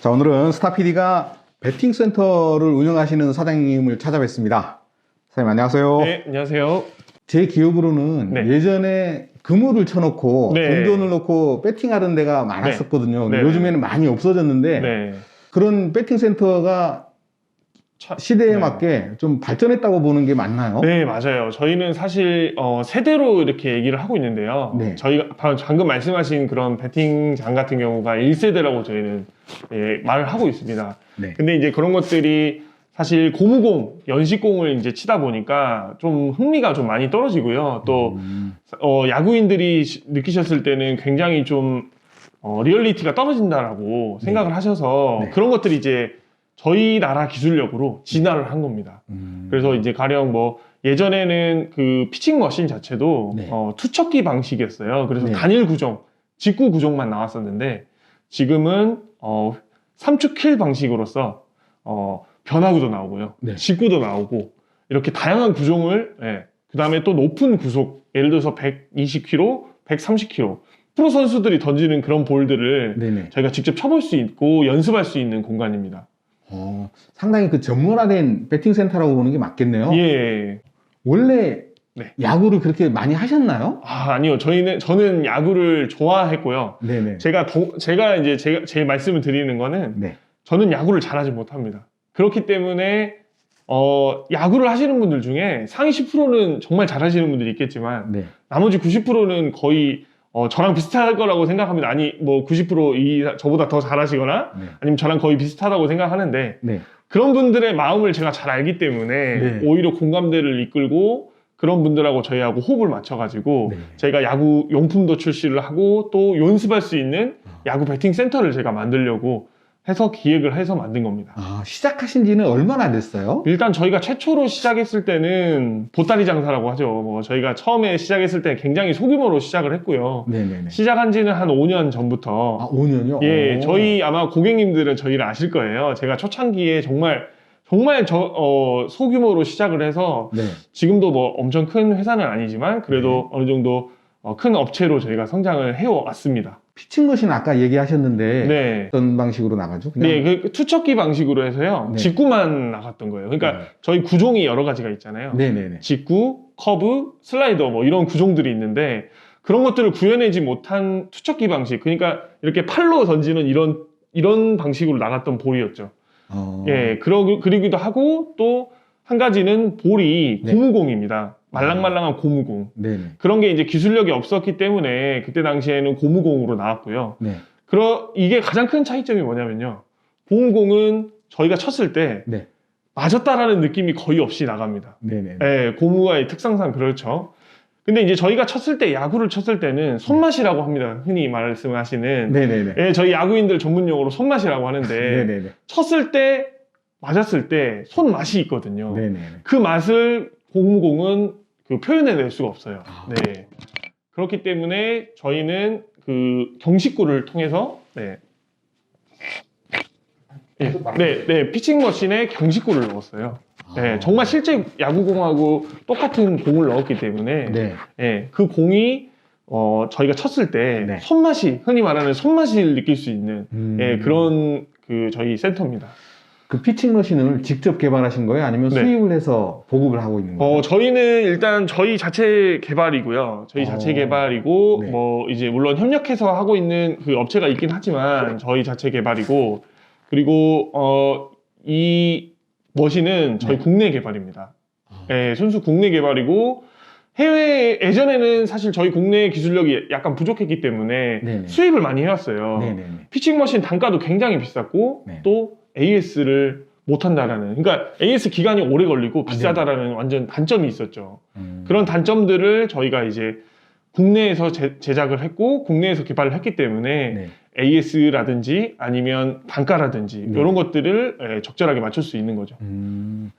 자, 오늘은 스타피디가 베팅 센터를 운영하시는 사장님을 찾아뵙습니다. 사장님 안녕하세요. 네, 안녕하세요. 제 기억으로는 네. 예전에 그물을 쳐놓고 네. 돈돈을 놓고 베팅하는 데가 많았었거든요. 근데 네. 요즘에는 많이 없어졌는데 네. 그런 베팅 센터가 차- 시대에 네. 맞게 좀 발전했다고 보는 게 맞나요? 네, 맞아요. 저희는 사실 어, 세대로 이렇게 얘기를 하고 있는데요. 네. 저희가 바- 방금 말씀하신 그런 베팅장 같은 경우가 1세대라고 저희는 예, 말을 하고 있습니다. 네. 근데 이제 그런 것들이 사실 고무공, 연식공을 이제 치다 보니까 좀 흥미가 좀 많이 떨어지고요. 또 음, 어, 야구인들이 시- 느끼셨을 때는 굉장히 좀 어, 리얼리티가 떨어진다라고 네. 생각을 하셔서 네. 그런 것들이 이제 저희 나라 기술력으로 진화를 한 겁니다. 음. 그래서 이제 가령 뭐 예전에는 그 피칭 머신 자체도 네. 어, 투척기 방식이었어요. 그래서 네. 단일 구종, 직구 구종만 나왔었는데 지금은 어, 3축 킬 방식으로서 어, 변화구도 나오고요. 네. 직구도 나오고 이렇게 다양한 구종을 예. 그다음에 또 높은 구속 예를 들어서 120km, 130km 프로 선수들이 던지는 그런 볼들을 네네. 저희가 직접 쳐볼 수 있고 연습할 수 있는 공간입니다. 어, 상당히 그 전문화된 베팅 센터라고 보는 게 맞겠네요. 예. 원래 네. 야구를 그렇게 많이 하셨나요? 아, 아니요. 저희는 저는 야구를 좋아했고요. 네네. 제가 더- 제가 이제 제가 제일 말씀을 드리는 거는 네. 저는 야구를 잘하지 못합니다. 그렇기 때문에 어, 야구를 하시는 분들 중에 상위 10%는 정말 잘하시는 분들이 있겠지만 네. 나머지 90%는 거의 어, 저랑 비슷할 거라고 생각합니다. 아니 뭐 90%이 저보다 더 잘하시거나 네. 아니면 저랑 거의 비슷하다고 생각하는데 네. 그런 분들의 마음을 제가 잘 알기 때문에 네. 오히려 공감대를 이끌고 그런 분들하고 저희하고 호흡을 맞춰가지고 네. 저희가 야구 용품도 출시를 하고 또 연습할 수 있는 어. 야구 배팅 센터를 제가 만들려고 해서 기획을 해서 만든 겁니다. 아, 시작하신 지는 얼마나 됐어요? 일단 저희가 최초로 시작했을 때는 보따리 장사라고 하죠. 뭐 저희가 처음에 시작했을 때 굉장히 소규모로 시작을 했고요. 네네네. 시작한 지는 한 5년 전부터 아, 5년이요? 예, 저희 아마 고객님들은 저희를 아실 거예요. 제가 초창기에 정말 정말 저 어, 소규모로 시작을 해서 네. 지금도 뭐 엄청 큰 회사는 아니지만 그래도 어느 정도 어, 큰 업체로 저희가 성장을 해왔습니다. 피칭 머신 아까 얘기하셨는데 네. 어떤 방식으로 나가죠? 그냥 네, 그 투척기 방식으로 해서요. 네. 직구만 나갔던 거예요. 그러니까 저희 구종이 여러 가지가 있잖아요. 네 네 네. 직구, 커브, 슬라이더 뭐 이런 구종들이 있는데 그런 것들을 구현하지 못한 투척기 방식. 그러니까 이렇게 팔로 던지는 이런 이런 방식으로 나갔던 볼이었죠. 어, 예, 그러, 그리기도 하고 또 한 가지는 볼이 네. 고무공입니다. 말랑말랑한 고무공. 네네. 그런 게 이제 기술력이 없었기 때문에 그때 당시에는 고무공으로 나왔고요. 네. 그러, 이게 가장 큰 차이점이 뭐냐면요. 고무공은 저희가 쳤을 때 네. 맞았다라는 느낌이 거의 없이 나갑니다. 네네. 예, 고무와의 특성상 그렇죠. 근데 이제 저희가 쳤을 때 야구를 쳤을 때는 손맛이라고 합니다. 흔히 말씀하시는 네네네. 예, 저희 야구인들 전문 용어로 손맛이라고 하는데 네네네. 쳤을 때 맞았을 때 손맛이 있거든요. 네네네. 그 맛을 고무공은 그 표현해낼 수가 없어요. 아. 네. 그렇기 때문에 저희는 그 경식구를 통해서 네. 네, 네, 네, 피칭 머신에 경식구를 넣었어요. 네, 아. 정말 실제 야구공하고 똑같은 공을 넣었기 때문에 네. 네, 그 공이 어, 저희가 쳤을 때 네. 손맛이 흔히 말하는 손맛을 느낄 수 있는 음, 예, 그런 그 저희 센터입니다. 그 피칭 머신을 직접 개발하신 거예요? 아니면 네. 수입을 해서 보급을 하고 있는 거예요? 어, 저희는 일단 저희 자체 개발이고요. 저희 자체 어. 개발이고, 네. 뭐, 이제 물론 협력해서 하고 있는 그 업체가 있긴 하지만, 저희 자체 개발이고, 그리고, 어, 이 머신은 저희 네. 국내 개발입니다. 아. 예, 순수 국내 개발이고, 해외, 예전에는 사실 저희 국내 기술력이 약간 부족했기 때문에 네네. 수입을 많이 해왔어요. 네네네. 피칭 머신 단가도 굉장히 비쌌고 네. 또 AS를 못한다라는 그러니까 AS 기간이 오래 걸리고 아, 비싸다라는 완전 단점이 있었죠. 음. 그런 단점들을 저희가 이제 국내에서 제, 작을 했고 국내에서 개발을 했기 때문에 네. AS라든지 아니면 단가라든지 네. 이런 것들을 예, 적절하게 맞출 수 있는 거죠. 음.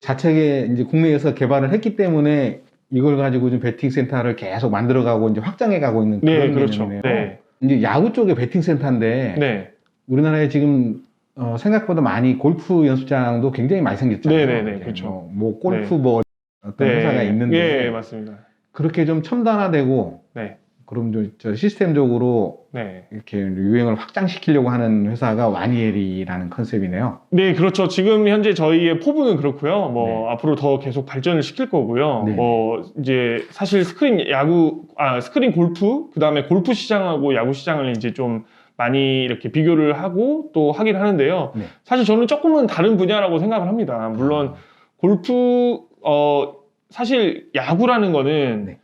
자체에 이제 국내에서 개발을 했기 때문에 이걸 가지고 좀 베팅 센터를 계속 만들어가고 이제 확장해가고 있는 네, 그런 그렇죠. 개념이네요. 네, 이제 야구 쪽의 베팅 센터인데 네, 우리나라에 지금 어, 생각보다 많이 골프 연습장도 굉장히 많이 생겼잖아요. 네, 네, 네, 그렇죠. 뭐, 뭐 골프 네. 뭐 어떤 네. 회사가 있는데 예, 맞습니다. 그렇게 좀 첨단화되고 네. 그럼 저, 저 시스템적으로 네. 이렇게 유행을 확장시키려고 하는 회사가 와니엘이라는 컨셉이네요. 네, 그렇죠. 지금 현재 저희의 포부는 그렇고요. 뭐 네. 앞으로 더 계속 발전을 시킬 거고요. 네. 뭐 이제 사실 스크린 야구 아 스크린 골프 그다음에 골프 시장하고 야구 시장을 이제 좀 많이 이렇게 비교를 하고 또 하긴 하는데요. 네. 사실 저는 조금은 다른 분야라고 생각을 합니다. 물론 골프 어 사실 야구라는 거는 네.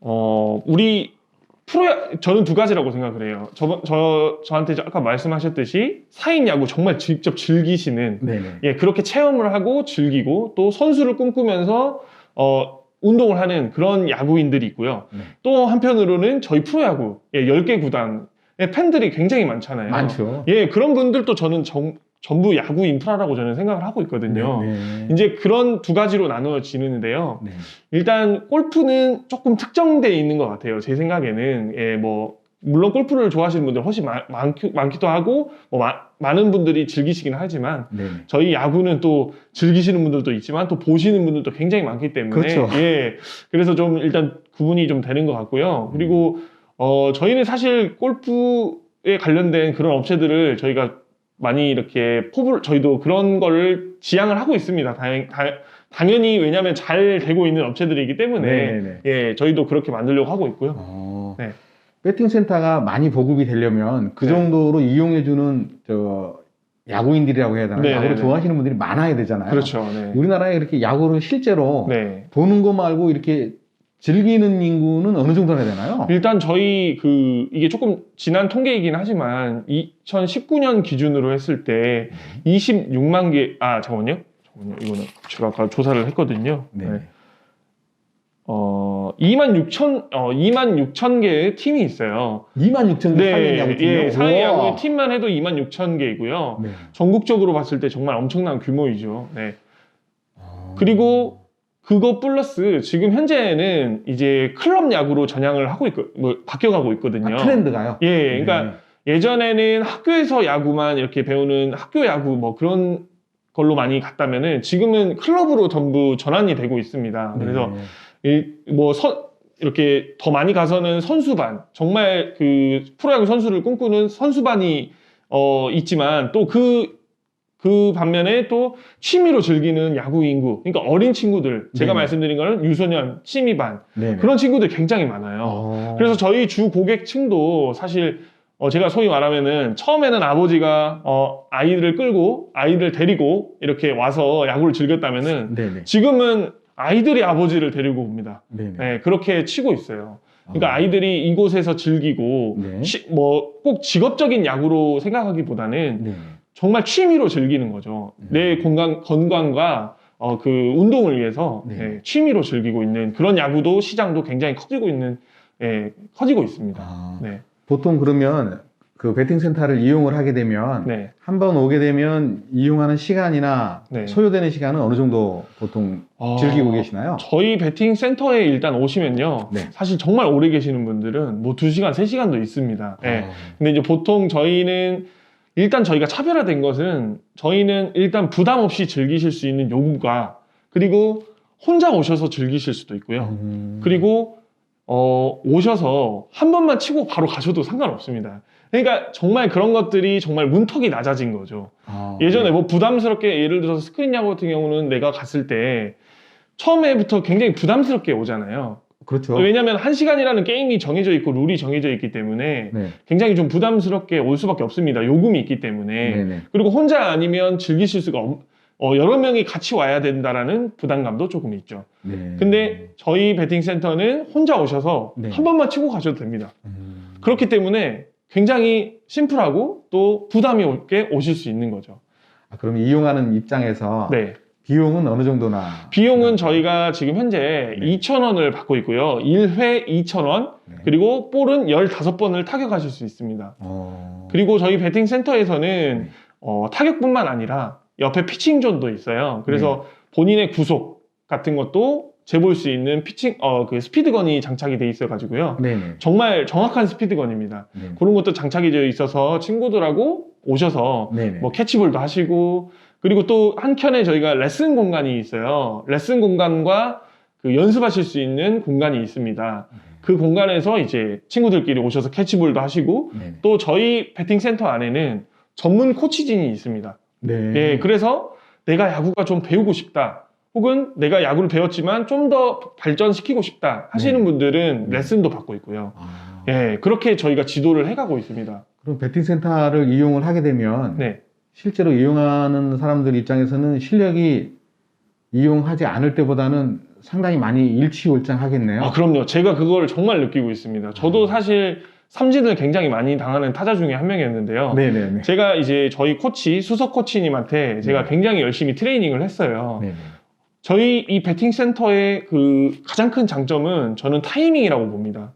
어 우리 프로 저는 두 가지라고 생각을 해요. 저, 저 저한테 아까 말씀하셨듯이 4인 야구 정말 직접 즐기시는 네네. 예 그렇게 체험을 하고 즐기고 또 선수를 꿈꾸면서 어 운동을 하는 그런 야구인들이 있고요. 네. 또 한편으로는 저희 프로야구 예 10개 구단의 팬들이 굉장히 많잖아요. 많죠. 예 그런 분들도 저는 정- 전부 야구 인프라라고 저는 생각을 하고 있거든요. 네, 네. 이제 그런 두 가지로 나누어지는데요. 네. 일단 골프는 조금 특정돼 있는 것 같아요. 제 생각에는 예, 뭐 물론 골프를 좋아하시는 분들 훨씬 많, 많기, 많기도 하고 뭐 마- 많은 분들이 즐기시긴 하지만 네. 저희 야구는 또 즐기시는 분들도 있지만 또 보시는 분들도 굉장히 많기 때문에 그렇죠. 예 그래서 좀 일단 구분이 좀 되는 것 같고요. 그리고 어 저희는 사실 골프에 관련된 그런 업체들을 저희가 많이 이렇게 포부를 저희도 그런 거를 지향을 하고 있습니다. 다행, 다, 당연히 왜냐하면 잘 되고 있는 업체들이기 때문에 네, 네. 예 저희도 그렇게 만들려고 하고 있고요. 어, 네. 배팅 센터가 많이 보급이 되려면 그 네. 정도로 이용해주는 저 야구인들이라고 해야 되나 네, 야구를 네, 네. 좋아하시는 분들이 많아야 되잖아요. 그렇죠. 네. 우리나라에 이렇게 야구를 실제로 네. 보는 거 말고 이렇게 즐기는 인구는 어느 정도나 되나요? 일단 저희 그 이게 조금 지난 통계이긴 하지만 2019년 기준으로 했을 때 26만 개 아 잠깐만요. 잠깐만요. 이거는 제가 아까 조사를 했거든요. 네. 네. 어 2만 6천 어 2만 6천 개의 팀이 있어요. 2만 6천 개 사회 네, 야구 팀이요? 예, 사회 우와. 야구 팀만 해도 2만 6천 개이고요. 네. 전국적으로 봤을 때 정말 엄청난 규모이죠. 네. 어. 그리고 그거 플러스 지금 현재는 이제 클럽 야구로 전향을 하고 있고 뭐 바뀌어가고 있거든요. 아, 트렌드가요? 예, 그러니까 네. 예전에는 학교에서 야구만 이렇게 배우는 학교 야구 뭐 그런 걸로 많이 갔다면은 지금은 클럽으로 전부 전환이 되고 있습니다. 그래서 네. 뭐 이렇게 더 많이 가서는 선수반 정말 그 프로야구 선수를 꿈꾸는 선수반이 어 있지만 또그 그 반면에 또 취미로 즐기는 야구 인구 그러니까 어린 친구들 제가 네네. 말씀드린 거는 유소년 취미반 네. 그런 친구들 굉장히 많아요. 어. 그래서 저희 주 고객층도 사실 어, 제가 소위 말하면은 처음에는 아버지가 어, 아이들을 끌고 아이들 데리고 이렇게 와서 야구를 즐겼다면은 네네. 지금은 아이들이 아버지를 데리고 옵니다. 네, 그렇게 치고 있어요. 그러니까 어. 아이들이 이곳에서 즐기고 네. 뭐꼭 직업적인 야구로 생각하기보다는 네. 정말 취미로 즐기는 거죠. 음. 내 건강 건강과 어, 그 운동을 위해서 네. 예, 취미로 즐기고 있는 그런 야구도 시장도 굉장히 커지고 있는 예, 커지고 있습니다. 아, 네, 보통 그러면 그 배팅 센터를 이용을 하게 되면 네. 한번 오게 되면 이용하는 시간이나 네. 소요되는 시간은 어느 정도 보통 즐기고 어, 계시나요? 저희 배팅 센터에 일단 오시면요. 네. 사실 정말 오래 계시는 분들은 뭐 2시간, 3시간도 있습니다. 예. 어. 근데 이제 보통 저희는 일단 저희가 차별화된 것은 저희는 일단 부담 없이 즐기실 수 있는 요금과 그리고 혼자 오셔서 즐기실 수도 있고요. 음. 그리고 어, 오셔서 한 번만 치고 바로 가셔도 상관없습니다. 그러니까 정말 그런 것들이 정말 문턱이 낮아진 거죠. 아, 예전에 네. 뭐 부담스럽게 예를 들어서 스크린 야구 같은 경우는 내가 갔을 때 처음에부터 굉장히 부담스럽게 오잖아요. 그렇죠. 왜냐하면 한 시간이라는 게임이 정해져 있고 룰이 정해져 있기 때문에 네. 굉장히 좀 부담스럽게 올 수밖에 없습니다. 요금이 있기 때문에. 네네. 그리고 혼자 아니면 즐기실 수가 없, 어, 여러 명이 같이 와야 된다라는 부담감도 조금 있죠. 네. 근데 저희 배팅 센터는 혼자 오셔서 네. 한 번만 치고 가셔도 됩니다. 음. 그렇기 때문에 굉장히 심플하고 또 부담이 없게 오실 수 있는 거죠. 아, 그럼 이용하는 입장에서 네. 비용은 어느 정도나? 비용은 저희가 지금 현재 네. 2,000원을 받고 있고요. 1회 2,000원, 네. 그리고 볼은 15번을 타격하실 수 있습니다. 어... 그리고 저희 배팅 센터에서는 네. 어, 타격뿐만 아니라 옆에 피칭 존도 있어요. 그래서 네. 본인의 구속 같은 것도 재볼 수 있는 피칭 어 그 스피드건이 장착이 돼 있어 가지고요. 네네. 정말 정확한 스피드건입니다. 네. 그런 것도 장착이 되어 있어서 친구들하고 오셔서 네네. 뭐 캐치볼도 하시고 그리고 또 한켠에 저희가 레슨 공간이 있어요. 레슨 공간과 그 연습하실 수 있는 공간이 있습니다. 그 공간에서 이제 친구들끼리 오셔서 캐치볼도 하시고 네. 또 저희 배팅 센터 안에는 전문 코치진이 있습니다. 네. 예, 그래서 내가 야구가 좀 배우고 싶다. 혹은 내가 야구를 배웠지만 좀 더 발전시키고 싶다 하시는 네. 분들은 네. 레슨도 받고 있고요. 아, 예, 그렇게 저희가 지도를 해가고 있습니다. 그럼 배팅 센터를 이용을 하게 되면 네. 실제로 이용하는 사람들 입장에서는 실력이 이용하지 않을 때보다는 상당히 많이 일치월장하겠네요. 아, 그럼요. 제가 그걸 정말 느끼고 있습니다. 저도 아. 사실 삼진을 굉장히 많이 당하는 타자 중에 한 명이었는데요. 네네네. 제가 이제 저희 코치, 수석 코치님한테 제가 네. 굉장히 열심히 트레이닝을 했어요. 네네. 저희 이 배팅 센터의 그 가장 큰 장점은 저는 타이밍이라고 봅니다.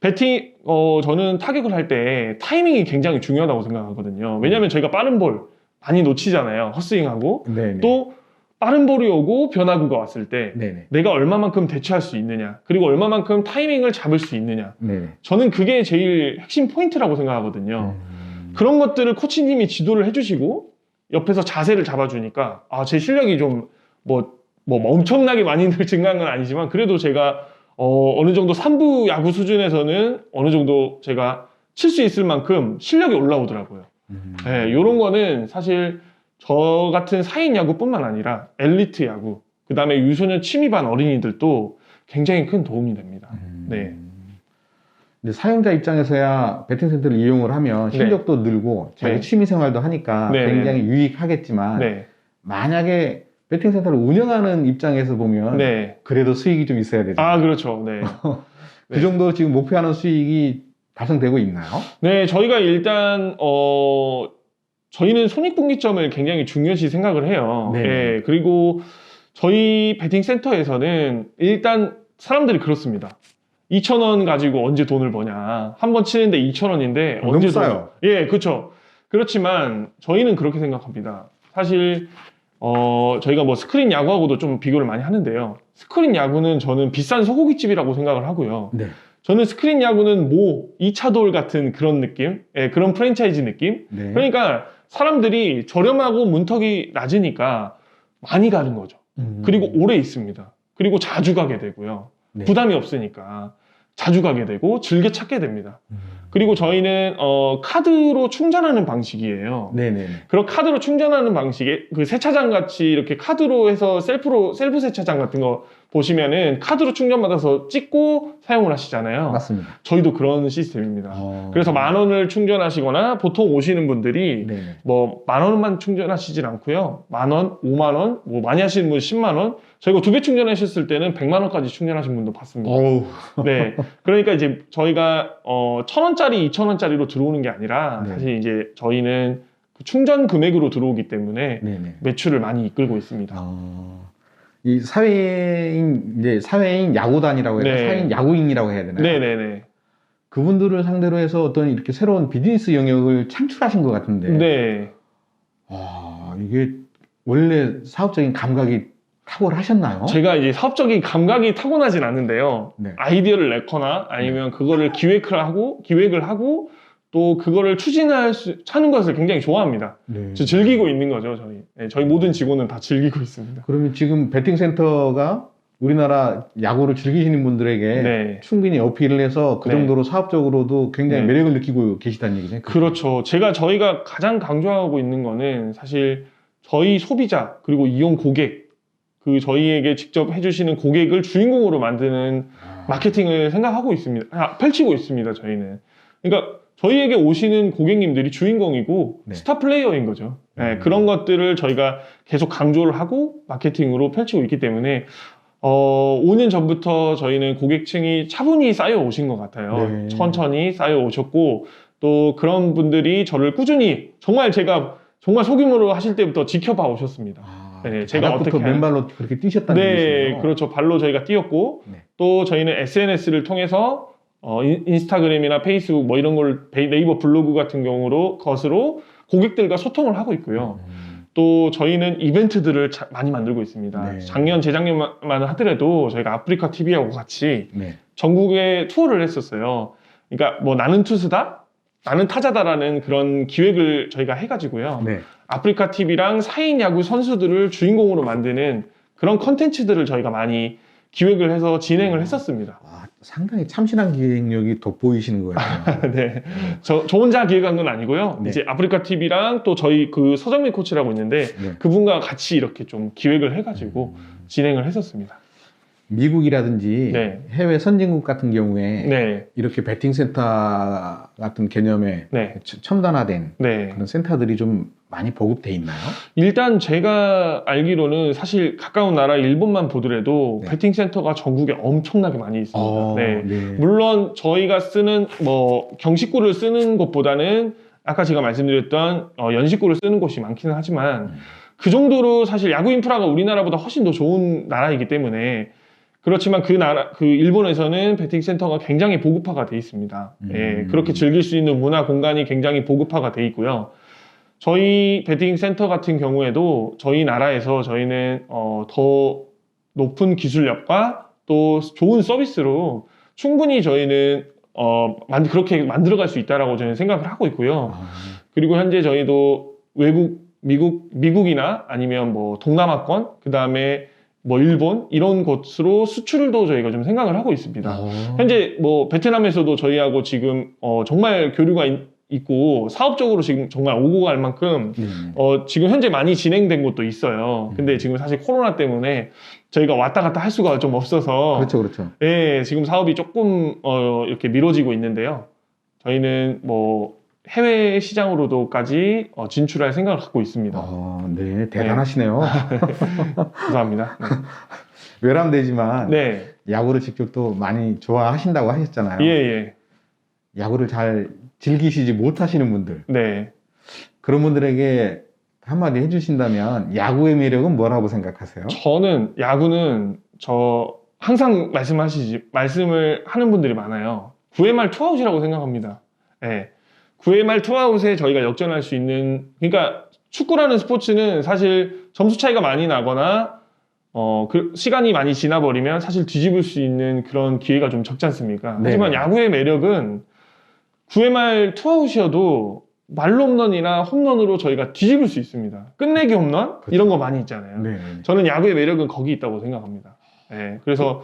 배팅, 어, 저는 타격을 할 때 타이밍이 굉장히 중요하다고 생각하거든요. 왜냐면 저희가 빠른 볼 많이 놓치잖아요. 헛스윙하고. 네네. 또 빠른 볼이 오고 변화구가 왔을 때 네네. 내가 얼마만큼 대처할 수 있느냐. 그리고 얼마만큼 타이밍을 잡을 수 있느냐. 네네. 저는 그게 제일 핵심 포인트라고 생각하거든요. 음. 그런 것들을 코치님이 지도를 해주시고 옆에서 자세를 잡아주니까 아 제 실력이 좀뭐뭐 엄청나게 많이 증가한 건 아니지만 그래도 제가 어, 어느 정도 3부 야구 수준에서는 어느 정도 제가 칠 수 있을 만큼 실력이 올라오더라고요. 음. 네, 이런 거는 사실 저 같은 4인 야구뿐만 아니라 엘리트 야구, 그 다음에 유소년 취미반 어린이들도 굉장히 큰 도움이 됩니다. 음. 네. 근데 사용자 입장에서야 배팅 센터를 이용을 하면 네. 실력도 늘고 자기 네. 취미 생활도 하니까 네, 굉장히 유익하겠지만 네, 만약에 배팅 센터를 운영하는 입장에서 보면 네. 그래도 수익이 좀 있어야 되죠. 아, 그렇죠. 네. 그 정도 지금 목표하는 수익이 달성되고 있나요? 네, 저희가 일단 어 저희는 손익분기점을 굉장히 중요시 생각을 해요. 네. 예, 그리고 저희 배팅 센터에서는 일단 사람들이 그렇습니다. 2천 원 가지고 언제 돈을 버냐? 한 번 치는데 2천 원인데 너무 언제 싸요. 돈? 예, 그렇죠. 그렇지만 저희는 그렇게 생각합니다. 사실 어 저희가 뭐 스크린 야구하고도 좀 비교를 많이 하는데요. 스크린 야구는 저는 비싼 소고기집이라고 생각을 하고요. 네. 저는 스크린 야구는 모 2차 돌 같은 그런 느낌, 예, 그런 프랜차이즈 느낌. 네. 그러니까 사람들이 저렴하고 문턱이 낮으니까 많이 가는 거죠. 음. 그리고 오래 있습니다. 그리고 자주 가게 되고요. 네. 부담이 없으니까 자주 가게 되고 즐겨 찾게 됩니다. 음. 그리고 저희는 어, 카드로 충전하는 방식이에요. 네네네. 그런 카드로 충전하는 방식에 그 세차장 같이 이렇게 카드로 해서 셀프로 셀프 세차장 같은 거 보시면은 카드로 충전받아서 찍고 사용을 하시잖아요. 맞습니다. 저희도 그런 시스템입니다. 어. 그래서 만 원을 충전하시거나 보통 오시는 분들이 네네. 뭐만 원만 충전하시질 않고요. 만 원, 오만 원, 뭐 많이 하시는 분 10만 원. 저희가 두 배 충전하셨을 때는 100만 원까지 충전하신 분도 봤습니다. 어우. 네. 그러니까 이제 저희가 어, 천 원짜리, 이천 원짜리로 들어오는 게 아니라 네. 사실 이제 저희는 그 충전 금액으로 들어오기 때문에 네네. 매출을 많이 이끌고 있습니다. 어, 이 사회인 이제 사회인 야구단이라고 해야 되나? 네. 사회인 야구인이라고 해야 되나요? 네네네. 그분들을 상대로 해서 어떤 이렇게 새로운 비즈니스 영역을 창출하신 것 같은데. 네. 아, 이게 원래 사업적인 감각이 탁월하셨나요? 제가 이제 사업적인 감각이 타고나진 않는데요. 네. 아이디어를 내거나 아니면 그거를 기획을 하고 기획을 하고 또 그거를 추진할 수 하는 것을 굉장히 좋아합니다. 네. 저 즐기고 있는 거죠, 저희. 네, 저희 모든 직원은 다 즐기고 있습니다. 그러면 지금 배팅 센터가 우리나라 야구를 즐기시는 분들에게 네. 충분히 어필을 해서 그 네. 정도로 사업적으로도 굉장히 네. 매력을 느끼고 계시다는 얘기죠. 그렇죠. 제가 저희가 가장 강조하고 있는 거는 사실 저희 소비자 그리고 이용 고객 그 저희에게 직접 해주시는 고객을 주인공으로 만드는 아, 마케팅을 생각하고 있습니다. 아, 펼치고 있습니다. 저희는. 그러니까 저희에게 오시는 고객님들이 주인공이고 네. 스타 플레이어인 거죠. 네, 음. 그런 것들을 저희가 계속 강조를 하고 마케팅으로 펼치고 있기 때문에 어, 5년 전부터 저희는 고객층이 차분히 쌓여 오신 것 같아요. 네. 천천히 쌓여 오셨고 또 그런 분들이 저를 꾸준히 정말 제가 정말 소규모로 하실 때부터 지켜봐 오셨습니다. 아, 네, 제가 어떻게 맨발로 그렇게 뛰셨다는 네, 얘기시네요. 그렇죠. 발로 저희가 뛰었고 네. 또 저희는 SNS를 통해서 어, 인- 인스타그램이나 페이스북 뭐 이런 걸 네이버 블로그 같은 경우로 것으로 고객들과 소통을 하고 있고요. 음, 또 저희는 이벤트들을 자- 많이 만들고 있습니다. 네. 작년, 재작년만 하더라도 저희가 아프리카 TV하고 같이 네. 전국에 투어를 했었어요. 그러니까 뭐 나는 투수다, 나는 타자다라는 그런 기획을 저희가 해가지고요. 네. 아프리카 TV랑 4인 야구 선수들을 주인공으로 만드는 그런 컨텐츠들을 저희가 많이 기획을 해서 진행을 했었습니다. 와, 상당히 참신한 기획력이 돋보이시는 거예요. 네. 저, 저 혼자 기획한 건 아니고요. 네. 이제 아프리카 TV랑 또 저희 그 서정민 코치라고 있는데 네. 그분과 같이 이렇게 좀 기획을 해가지고 진행을 했었습니다. 미국이라든지 네. 해외 선진국 같은 경우에 네. 이렇게 베팅 센터 같은 개념의 네. 첨- 첨단화된 네. 그런 센터들이 좀 많이 보급돼 있나요? 일단 제가 알기로는 사실 가까운 나라 일본만 보더라도 네. 베팅 센터가 전국에 엄청나게 많이 있습니다. 어, 네. 네. 물론 저희가 쓰는 뭐 경식구를 쓰는 곳보다는 아까 제가 말씀드렸던 어, 연식구를 쓰는 곳이 많기는 하지만 음. 그 정도로 사실 야구 인프라가 우리나라보다 훨씬 더 좋은 나라이기 때문에 그렇지만 그 나라 그 일본에서는 배팅 센터가 굉장히 보급화가 돼 있습니다. 음. 예, 그렇게 즐길 수 있는 문화 공간이 굉장히 보급화가 돼 있고요. 저희 배팅 센터 같은 경우에도 저희 나라에서 저희는 어, 더 높은 기술력과 또 좋은 서비스로 충분히 저희는 어, 만, 그렇게 만들어갈 수 있다라고 저는 생각을 하고 있고요. 아, 그리고 현재 저희도 외국, 미국, 미국이나 아니면 뭐 동남아권, 그 다음에 뭐 일본 이런 곳으로 수출도 저희가 좀 생각을 하고 있습니다. 어. 현재 뭐 베트남에서도 저희하고 지금 어, 정말 교류가 있, 고 사업적으로 지금 정말 오고 갈 만큼 네. 어, 지금 현재 많이 진행된 곳도 있어요. 근데 지금 사실 코로나 때문에 저희가 왔다 갔다 할 수가 좀 없어서 그렇죠, 그렇죠. 예, 지금 사업이 조금 어, 이렇게 미뤄지고 있는데요. 저희는 뭐 해외 시장으로도까지 어, 진출할 생각을 갖고 있습니다. 어, 네, 대단하시네요. 감사합니다. 외람되지만 네, 야구를 직접 또 많이 좋아하신다고 하셨잖아요. 예, 예, 야구를 잘 즐기시지 못하시는 분들 네. 그런 분들에게 한마디 해주신다면 야구의 매력은 뭐라고 생각하세요? 저는 야구는 저 항상 말씀하시지 말씀을 하는 분들이 많아요. 9회 말 투아웃이라고 생각합니다. 예. 9회 말 투아웃에 저희가 역전할 수 있는 그러니까 축구라는 스포츠는 사실 점수 차이가 많이 나거나 어, 그 시간이 많이 지나버리면 사실 뒤집을 수 있는 그런 기회가 좀 적지 않습니까? 네. 하지만 야구의 매력은 9회 말 투아웃이어도 말로 홈런이나 홈런으로 저희가 뒤집을 수 있습니다. 끝내기 홈런? 이런 거 많이 있잖아요. 네. 저는 야구의 매력은 거기 있다고 생각합니다. 예, 그래서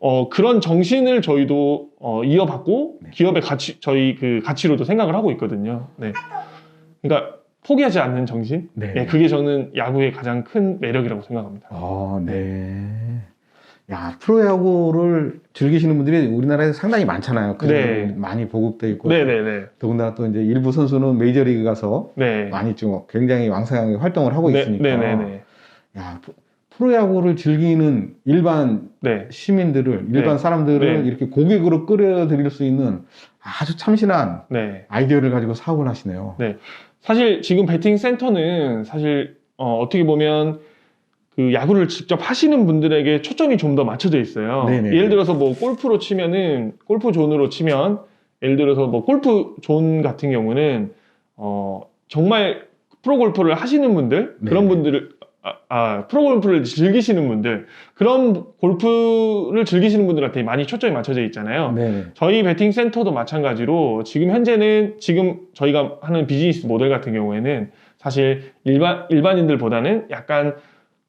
어, 그런 정신을 저희도 어, 이어받고 네. 기업의 가치, 저희 그 가치로도 생각을 하고 있거든요. 네. 그러니까 포기하지 않는 정신? 네. 예, 그게 저는 야구의 가장 큰 매력이라고 생각합니다. 어, 네. 야, 프로야구를 즐기시는 분들이 우리나라에 상당히 많잖아요. 그 네. 많이 보급돼 있고. 네네네. 더군다나 또 이제 일부 선수는 메이저리그 가서 네. 많이 좀 굉장히 왕성하게 활동을 하고 네, 있으니까. 네네네. 야, 프로- 프로야구를 즐기는 일반 네. 시민들을, 일반 네. 사람들을 네. 이렇게 고객으로 끌어들일 수 있는 아주 참신한 네. 아이디어를 가지고 사업을 하시네요. 네. 사실 지금 배팅 센터는 사실 어, 어떻게 보면 그 야구를 직접 하시는 분들에게 초점이 좀 더 맞춰져 있어요. 네네. 예를 들어서 뭐 골프로 치면은 골프 존으로 치면 예를 들어서 뭐 골프 존 같은 경우는 어, 정말 프로 골프를 하시는 분들 그런 네네. 분들을 아, 아, 프로 골프를 즐기시는 분들 그런 골프를 즐기시는 분들한테 많이 초점이 맞춰져 있잖아요. 네. 저희 베팅 센터도 마찬가지로 지금 현재는 지금 저희가 하는 비즈니스 모델 같은 경우에는 사실 일반 일반인들보다는 약간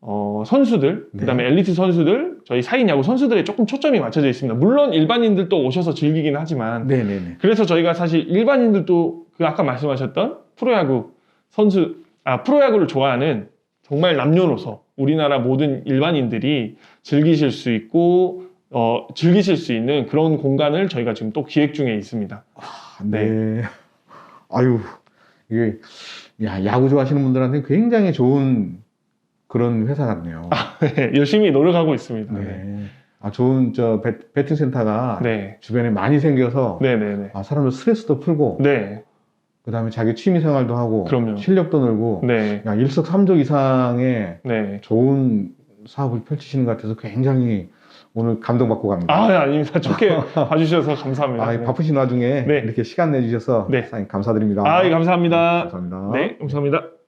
어, 선수들 네. 그다음에 엘리트 선수들 저희 사인 야구 선수들에 조금 초점이 맞춰져 있습니다. 물론 일반인들도 오셔서 즐기긴 하지만 네 네 네. 그래서 저희가 사실 일반인들도 그 아까 말씀하셨던 프로야구 선수 아 프로야구를 좋아하는 정말 남녀노소 우리나라 모든 일반인들이 즐기실 수 있고 어, 즐기실 수 있는 그런 공간을 저희가 지금 또 기획 중에 있습니다. 아, 네. 아유, 이게, 야, 야구 좋아하시는 분들한테 굉장히 좋은 그런 회사 같네요. 열심히 노력하고 있습니다. 네. 네. 아, 좋은, 저, 배, 배팅 센터가 네. 주변에 많이 생겨서, 네, 네, 네. 아, 사람들 스트레스도 풀고, 네. 그 다음에 자기 취미 생활도 하고, 그럼요. 실력도 늘고, 네. 야, 일석삼조 이상의 네. 좋은 사업을 펼치시는 것 같아서 굉장히 오늘 감동받고 갑니다. 아, 네, 아닙니다. 좋게 봐주셔서 감사합니다. 아, 네. 바쁘신 와중에 네. 이렇게 시간 내주셔서 네. 사장님 감사드립니다. 아, 예, 감사합니다. 감사합니다. 네, 감사합니다.